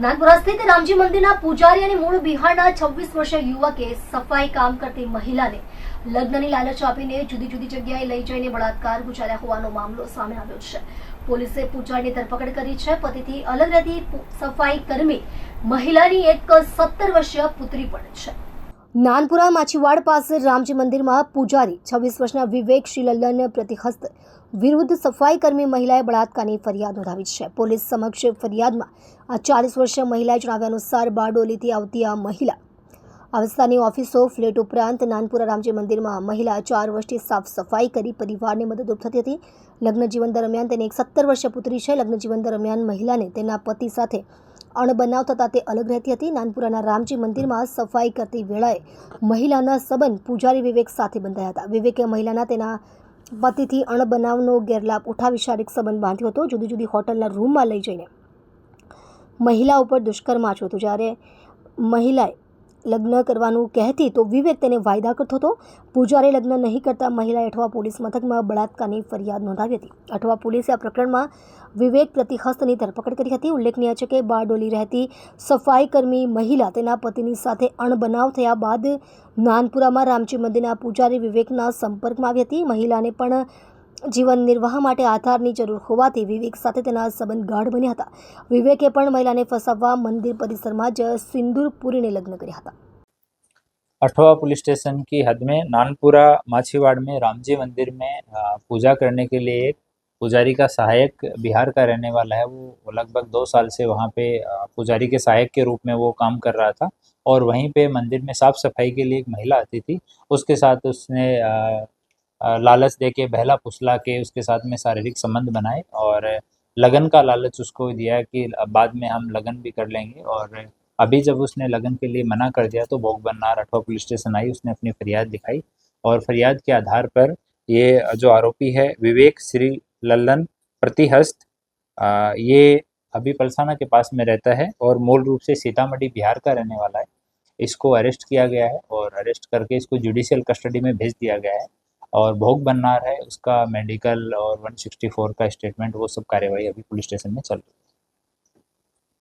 નાનપુરા સ્થિત રામજી મંદિરના પૂજારી અને મૂળ બિહારના છવ્વીસ વર્ષીય યુવકે સફાઈ કામ કરતી મહિલાને લગ્નની લાલચ આપીને જુદી જુદી જગ્યાએ લઈ જઈને બળાત્કાર ગુજાર્યા હોવાનો મામલો સામે આવ્યો છે. પોલીસે પૂજારીની ધરપકડ કરી છે. પતિથી અલગ રહેતી સફાઈ કર્મી મહિલાની એક સત્તર વર્ષીય પુત્રી પણ છે. નાનપુરા માછીવાડ પાસે રામજી મંદિરમાં પૂજારી છવ્વીસ વર્ષના વિવેક શ્રીલલ્લન પ્રતિહસ્ત વિરુદ્ધ સફાઈ કર્મી મહિલાએ બળાત્કારની ફરિયાદ નોંધાવી છે. પોલીસ સમક્ષ ફરિયાદમાં આ ચાલીસ વર્ષીય મહિલાએ જણાવ્યા અનુસાર બારડોલીથી આવતી આ મહિલા અવસ્થાની ઓફિસો, ફ્લેટ ઉપરાંત નાનપુરા રામજી મંદિરમાં મહિલા ચાર વર્ષથી સાફ સફાઈ કરી પરિવારને મદદરૂપ થતી હતી. લગ્ન જીવન દરમિયાન તેની એક સત્તર વર્ષીય પુત્રી છે. લગ્ન જીવન દરમિયાન મહિલાને તેના પતિ સાથે અણબનાવ થતાં તે અલગ રહેતી હતી. નાનપુરાના રામજી મંદિરમાં સફાઈ કરતી વેળાએ મહિલાના સંબંધ પૂજારી વિવેક સાથે બંધાયા હતા. વિવેકે મહિલાના તેના પતિથી અણબનાવનો ગેરલાભ ઉઠાવી શારીરિક સંબંધ બાંધ્યો હતો. જુદી જુદી હોટલના રૂમમાં લઈ જઈને મહિલા ઉપર દુષ્કર્મ આચર્યું હતું. જ્યારે મહિલાએ લગ્ન કરવાનું કહેતી તો વિવેક તેને વાયદા કરતો હતો. પૂજારે લગ્ન નહીં કરતા મહિલાએ અઠવા પોલીસ મથકમાં બળાત્કારની ફરિયાદ નોંધાવી હતી. અઠવા પોલીસે આ પ્રકરણમાં વિવેક પ્રતિહસ્તની ધરપકડ કરી હતી. ઉલ્લેખનીય છે કે બારડોલી રહેતી સફાઈ કર્મી મહિલા તેના પતિની સાથે અણબનાવ થયા બાદ નાનપુરામાં રામજી મંદિરના પૂજારી વિવેકના સંપર્કમાં આવી હતી. મહિલાને પણ જીવન નિર્વાહ માટે આધારની જરૂર હોવાથી વિવેક સાથે તેના સંબંધ ગાઢ બન્યા હતા વિવેકે પણ મહિલાને ફસાવવા મંદિર પરિસરમાં જ સિંદૂર પૂરીને લગ્ન કર્યા હતા अठवा पुलिस स्टेशन की हद में नानपुरा माछीवाड़ में रामजी मंदिर में अ, पूजा करने के लिए एक पुजारी का सहायक बिहार का रहने वाला है वो लगभग दो साल से वहाँ पे अ, पुजारी के सहायक के रूप में वो काम कर रहा था और वहीं पे मंदिर में साफ सफाई के लिए एक महिला आती थी उसके साथ उसने अ, अ, लालच दे के बहला फुसला के उसके साथ में शारीरिक संबंध बनाए और लगन का लालच उसको दिया कि बाद में हम लगन भी कर लेंगे और अभी जब उसने लगन के लिए मना कर दिया तो भोग अठवा पुलिस स्टेशन आई, उसने अपनी फरियाद दिखाई और फरियाद के आधार पर ये जो आरोपी है, विवेक श्री लल्लन प्रतिहस्त ये अभी पलसाना के पास में रहता है और मूल रूप से सीतामढ़ी, बिहार का रहने वाला है। इसको अरेस्ट किया गया है और अरेस्ट करके इसको जुडिशियल कस्टडी में भेज दिया गया है। और भोग बन्नार है उसका मेडिकल और 164 का स्टेटमेंट वो सब कार्यवाही अभी पुलिस स्टेशन में चल रही है।